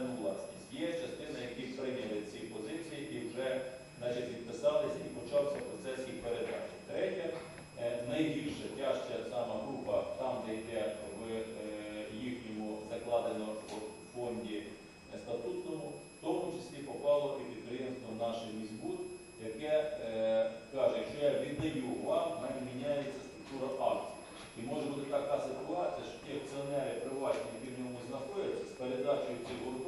комунальну власність. Є частина, які прийняли ці позиції і вже значить, відписалися і почався процес їх передачі. Третя, е, найбільше тяжча сама група, там, де йде в е, їхньому закладено в фонді статутному, в тому числі попало і підприємство наше міськбуд, яке е, каже, що я віддаю вам, не міняється структура акцій. І може бути така ситуація, що ті акціонери приватні, які в ньому знаходяться, з передачею цього.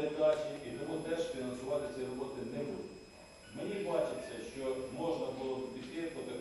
передачі і тому теж фінансувати ці роботи не буде. Мені бачиться, що можна було б піти по такому.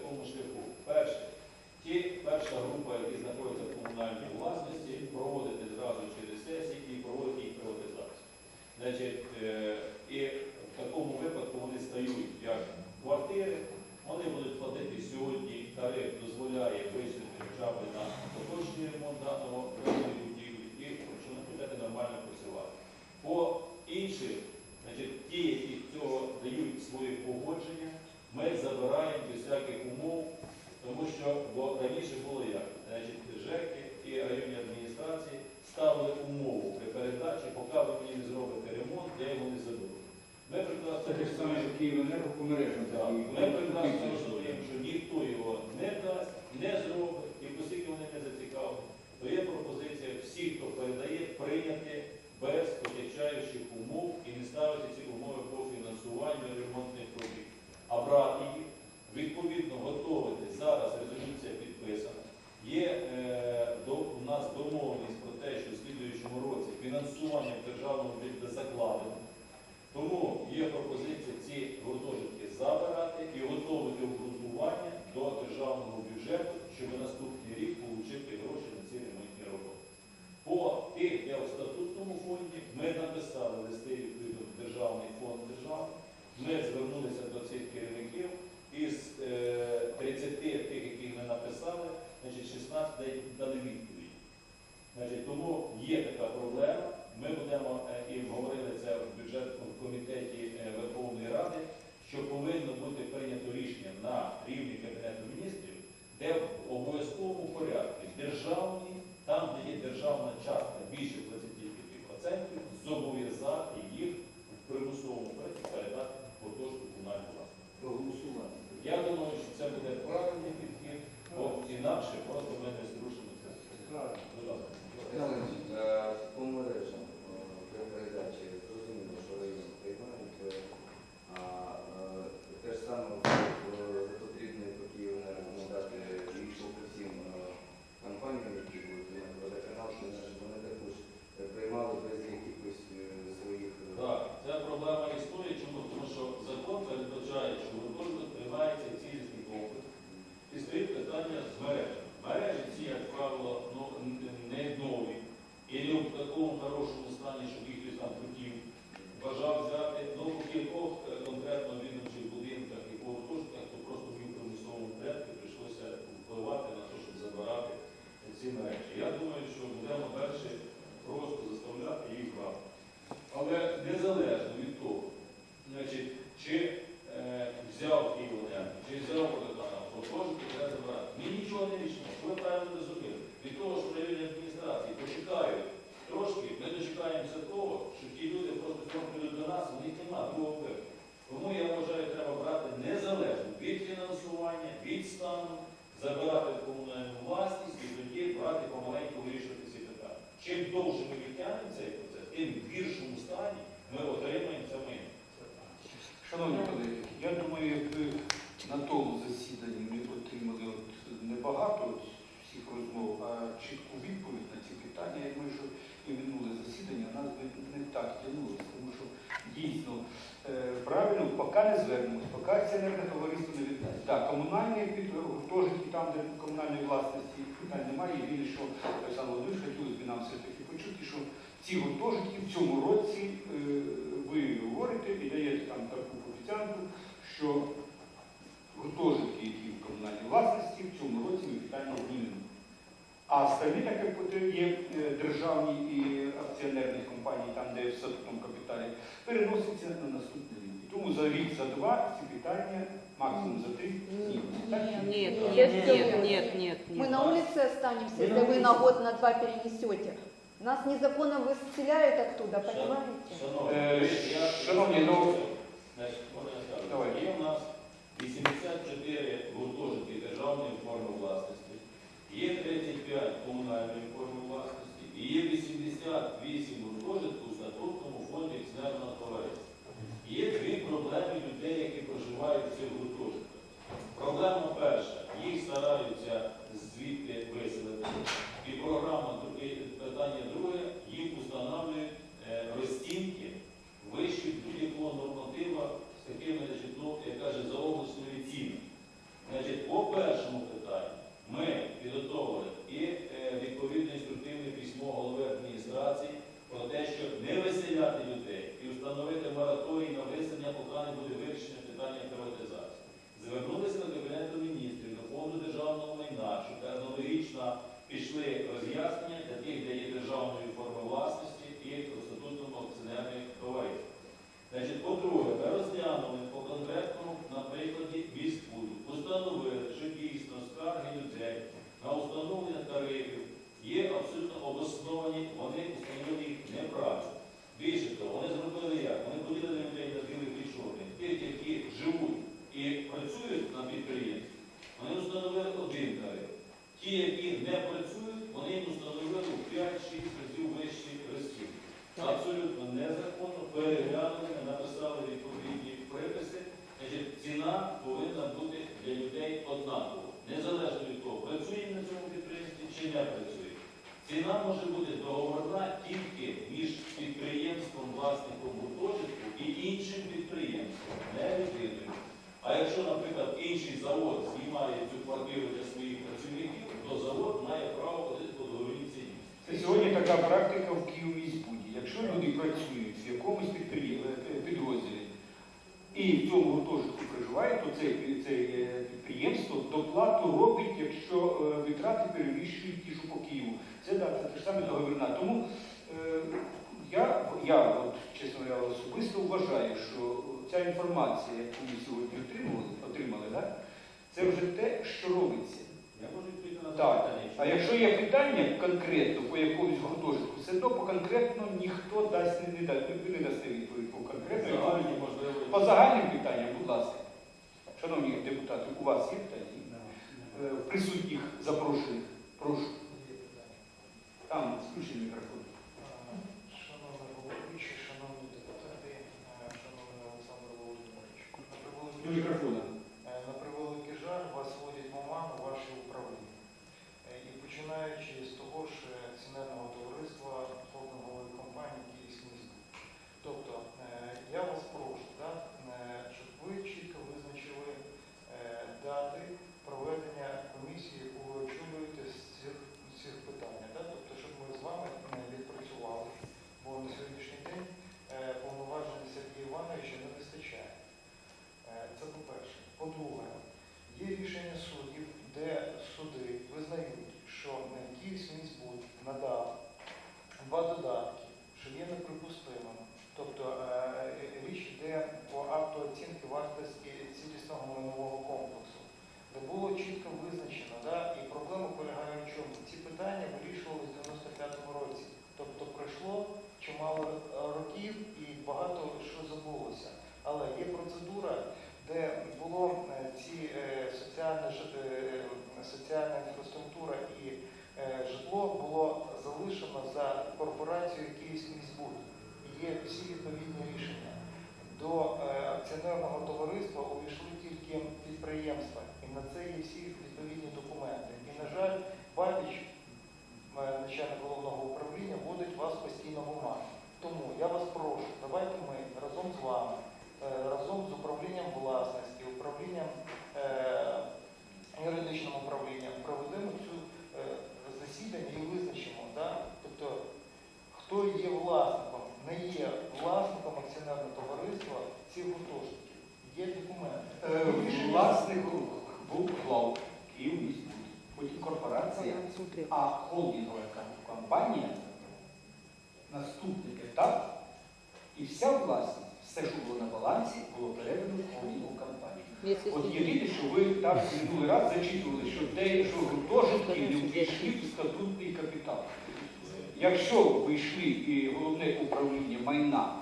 В гіршому стані ми отримаємо це ми. Шановні колеги, я думаю, якби на тому засіданні ми отримали от небагато от всіх розмов, а чітку відповідь на ці питання, я ми що і минуле засідання нас би не так тягнулося, тому що дійсно е, правильно, поки не звернемось, поки акціонерне товариство не віддасть. Так, комунальні гуртожитки, там, де комунальної власності питань немає, ну, і вірю, що Олександр Володимирович хотілося б нам все-таки почути, що ці гуртожитки в цьому році е, ви говорите і даєте там таку обіцянку, що гуртожитки, які в комунальній власності, в цьому році ми питання змінимо. А старі таке є е, державні і акціонерні компанії, там, де в статутному капіталі, переносяться на наступний рік. Тому за рік, за два ці питання, максимум за три ні. Ні, ні, ні, ні. На улице останемося, де ви на год, на два перенесете. Нас незаконно выселяют оттуда, понимаете? Шановні, я- шановні, ну- Значить, можна я скажу? Давай. Є у нас 84 гуртожитки державної форми власності, є 35 комунальної форми власності і є 88 гуртожитків у статутному фонді акціонерного товариства. Є дві проблеми людей, які проживають в цих гуртожитках. Проблема перша, їх стараються звідти виселити. І програма питання друге, їм установлюють е, розцінки вищі будь-якого норматива з такими, значить, ну, як каже, заоблачними цінами. Значить, по першому питанню ми підготовили і е, відповідне інструктивне письмо голови адміністрації про те, що не виселяти людей і встановити мораторій на виселення, поки не буде вирішення питання приватизації. Звернулися до Кабінету міністрів, до фонду державного майна, щоб аналогічно пішли роз'яснення для тих, де є державної форми власності і у статутному акціонерних товариств. Значить, по-друге, ми розглянули по конкретному на прикладі міськбуду, установили, що дійсно скарги людей на установлення тарифів є абсолютно обосновані, вони установили їх неправильно. Більше того, вони зробили як? Вони поділили людей на білих і чорних. Тих, які живуть і працюють на підприємстві, вони установили один тариф. Ті, які не працюють, вони їм установили в 5-6 разів вищі розцінки. Абсолютно незаконно переглянули, ми написали відповідні приписи. Значить, ціна повинна бути для людей однакова, незалежно від того, працює на цьому підприємстві чи не працює. Ціна може бути договорна тільки між підприємством, власником гуртожитку і іншим підприємством, не людиною. А якщо, наприклад, інший завод знімає цю квартиру для своїх працівників, то завод має право платити по договірній ціні. Це сьогодні така практика в Києві-міськбуді. Якщо люди працюють в якомусь е, підрозділі і в цьому гуртожитку проживають, то це, це е, підприємство доплату робить, якщо е, витрати перевищують ті, по Києву. Це да, це те ж саме договірна. Тому е, я, я от, чесно я особисто вважаю, що ця інформація, яку ми сьогодні отримали, отримали да, це вже те, що робиться. Я можу відповісти на Так. запитання. А якщо є питання конкретно по якомусь гуртожитку, все одно по конкретно ніхто дасть не, не, дасть, ви не дасте відповідь по конкретно. Загальні, можливо, По загальним питанням, будь ласка. Шановні депутати, у вас є питання? Е, Присутніх запрошених. Прошу. Там включений мікрофон. Шановний головуючий, шановні депутати, е, шановний Олександр Володимирович, на превеликий До жаль- мікрофона. е, на превеликий жаль вас вводять в оману ваші управління. Е, І починаючи з того ж е, акціонерного товариства холдингової компанії Київський міський. Тобто е, я вас прошу, да, е, щоб ви чітко визначили е, дати проведення комісії, яку ви очолюєте з цих, з цих питань. Да? Тобто, щоб ми з вами е, відпрацювали, бо на сьогоднішній день е, повноважень Сергія Івановича не вистачає. Е, Це по-перше. По-друге, є рішення суддів, де суди визнають, що е, Київський міськбуд надав два додатки, що є неприпустимим. Тобто е, е, річ йде по акту оцінки вартості цілісного майнового комплексу, де було чітко визначено, да, і проблема полягає в чому? Ці питання вирішувалися в 95-му році. Тобто пройшло чимало е, років і багато що забулося. Але є процедура, де було е, ці е, соціальна, жи- е, соціальна інфраструктура і е, житло було залишено за корпорацією Київський міськбуд. І Є всі відповідні рішення. До е, акціонерного товариства увійшли тільки підприємства, і на це є всі відповідні документи. І, на жаль, Бабіч, е, начальник головного управління, вводить вас постійно в оману. Тому я вас прошу, давайте ми разом з вами, е, разом з управлінням власності, управлінням е, юридичним управлінням проведемо цю е, засідання і визначимо, да? тобто, хто є власником, не є власником акціонерного товариства цих гуртожитків. Є документи. Е, Власник був глав Київ міськбуд. Потім корпорація. А холдингова ком- компанія наступний етап, і вся власність, все, що було на балансі, було передано в холдингову компанію. От єдине, що ви там минулий раз зачитували, що де що гуртожитки не увійшли в статутний капітал. Якщо ви йшли і головне управління майна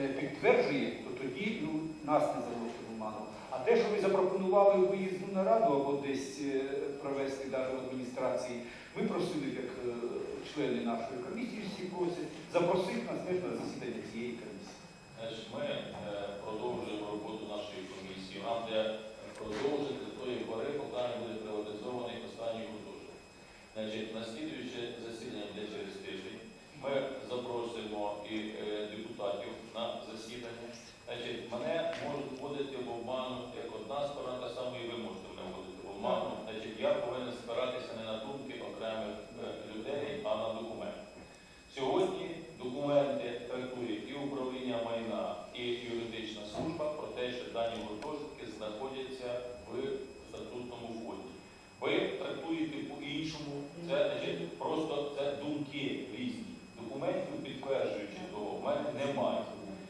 е, підтверджує, то тоді ну, нас не залишили в. А те, що ви запропонували виїзну нараду або десь е, провести навіть в адміністрації, ми просили, як е, члени нашої комісії, всі просять, запросити нас теж на засідання цієї комісії. Ми е, продовжуємо роботу нашої комісії. Нам де продовжити тої пори, поки буде приватизований останній гуртожиток. Значить, на слідуюче засідання буде через тиждень. Ми запросимо і депутатів на засідання. Значить, мене можуть вводити в обману як одна сторона, та саме і ви можете мене вводити в обману. Значить, я повинен спиратися не на думки окремих е, людей, а на документи. Сьогодні документи трактує і управління майна, і юридична служба про те, що дані гуртожитки знаходяться в статутному фонді. Ви трактуєте по-іншому, це значить, просто це думки різні. Документів, підтверджуючи того, в мене немає.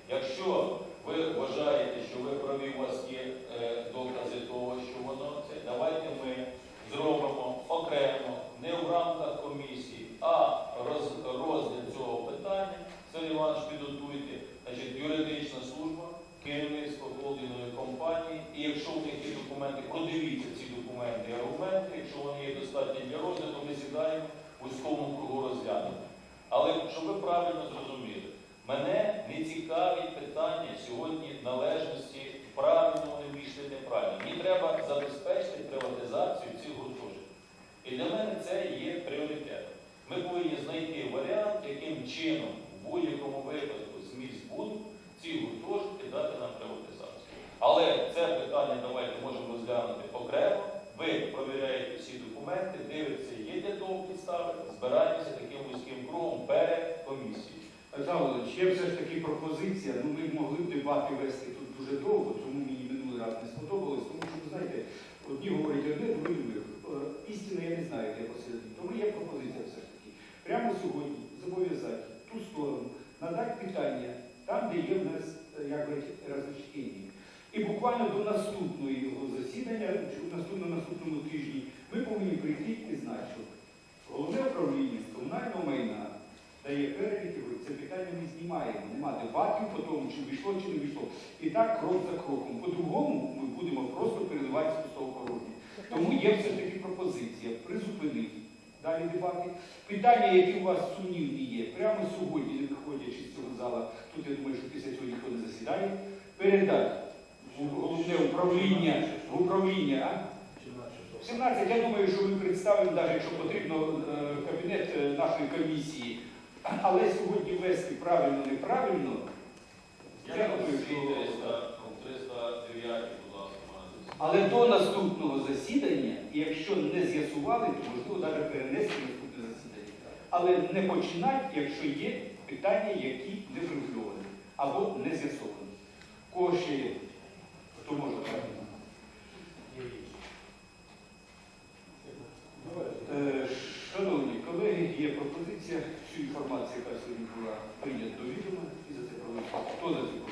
Якщо ви вважаєте, що ви праві, у вас є е, докази того, що воно це, давайте ми зробимо окремо, не в рамках комісії, а роз, розгляд цього питання. Сергій Іванович підготуйте, значить, юридична служба, керівництво холдингової компанії. І якщо в них є документи, продивіться ці документи і аргументи. Якщо вони є достатні для розгляду, ми сідаємо в вузькому кругу розглянути. Але щоб ви правильно зрозуміли, мене не цікавить питання сьогодні належності, правильно вони вийшли, неправильно. Мені треба забезпечити приватизацію цих гуртожитків. І для мене це є пріоритетом. Ми повинні знайти варіант, яким чином в будь-якому випадку з місць буду ці гуртожитки дати нам приватизацію. Але це питання давайте можемо розглянути окремо. Ви провіряєте всі документи, дивитеся, є для того підстави, збираєтеся таким вузьким кругом перед комісією. Олександр є все ж таки пропозиція, ну ми могли б дебати вести тут дуже довго, тому мені минулий раз не сподобалось, тому що, ви знаєте, одні говорять одне, другі друге. Е, Істина я не знаю, де посередині. Тому є пропозиція все ж таки. Прямо сьогодні зобов'язати ту сторону, надати питання там, де є в нас, е, як говорять, розрішення. І буквально до наступного його засідання, чи наступного наступному тижні, ми повинні прийти і знати, що головне управління з комунального майна дає перелік, і говорить, це питання ми знімаємо. Нема дебатів по тому, чи вийшло, чи не вийшло. І так крок за кроком. По-другому ми будемо просто переливати з пустого. Тому є все таки пропозиція призупинити далі дебати. Питання, які у вас сумнівні є, прямо сьогодні, не виходячи з цього зала, тут я думаю, що після цього ніхто не засідає, передати головне управління, управління. а? 17, я думаю, що ми представимо, навіть якщо потрібно, е, кабінет е, нашої комісії. Але сьогодні вести правильно, неправильно, Я я думаю, думаю, що що 309, будь ласка, Але до наступного засідання, якщо не з'ясували, то можливо навіть перенести наступне засідання. Але не починати, якщо є питання, які не врегульовані або не з'ясовані. Є? Хто може правильно? Е, Шановні колеги, є пропозиція всю інформацію, яка сьогодні була прийнята до 또